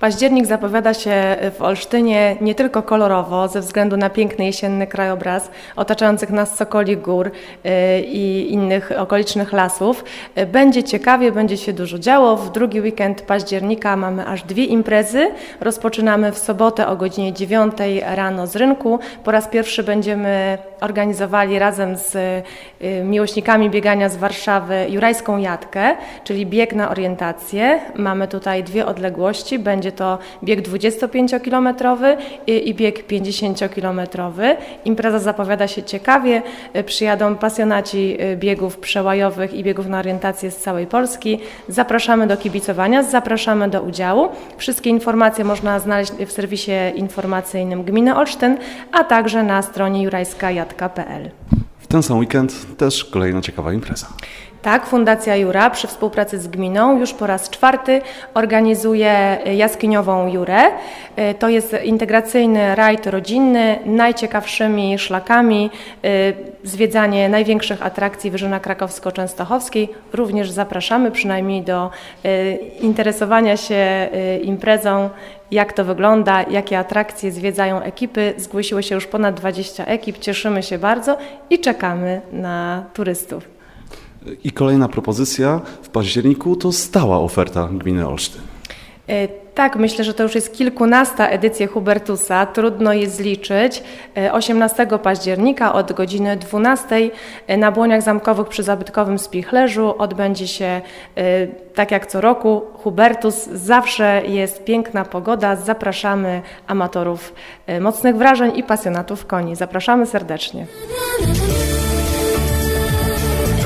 Październik zapowiada się w Olsztynie nie tylko kolorowo, ze względu na piękny jesienny krajobraz otaczających nas Sokoli Gór y, i innych okolicznych lasów. Y, Będzie ciekawie, będzie się dużo działo. W drugi weekend października mamy aż dwie imprezy. Rozpoczynamy w sobotę o godzinie 9 rano z rynku. Po raz pierwszy będziemy organizowali razem z y, miłośnikami biegania z Warszawy jurajską jatkę, czyli bieg na orientację. Mamy tutaj dwie odległości. Będzie to bieg 25-kilometrowy i, i bieg 50-kilometrowy. Impreza zapowiada się ciekawie. Y, Przyjadą pasjonaci y, biegów przełajowych i biegów na orientację z całej Polski. Zapraszamy do kibicowania, zapraszamy do udziału. Wszystkie informacje można znaleźć w serwisie informacyjnym Gminy Olsztyn, a także na stronie jurajskajatka.pl. W ten sam weekend też kolejna ciekawa impreza. Tak, Fundacja Jura przy współpracy z gminą już po raz czwarty organizuje y, jaskiniową Jurę. Y, To jest integracyjny rajd rodzinny, najciekawszymi szlakami, y, zwiedzanie największych atrakcji Wyżyna Krakowsko-Częstochowskiej. Również zapraszamy przynajmniej do interesowania się imprezą, jak to wygląda, jakie atrakcje zwiedzają ekipy. Zgłosiło się już ponad 20 ekip, cieszymy się bardzo i czekamy na turystów. I kolejna propozycja w październiku to stała oferta gminy Olsztyn. E, Tak, myślę, że to już jest kilkunasta edycja Hubertusa. Trudno je zliczyć. E, 18 października od godziny 12 na Błoniach Zamkowych przy zabytkowym Spichlerzu odbędzie się, e, tak jak co roku, Hubertus. Zawsze jest piękna pogoda. Zapraszamy amatorów e, mocnych wrażeń i pasjonatów koni. Zapraszamy serdecznie.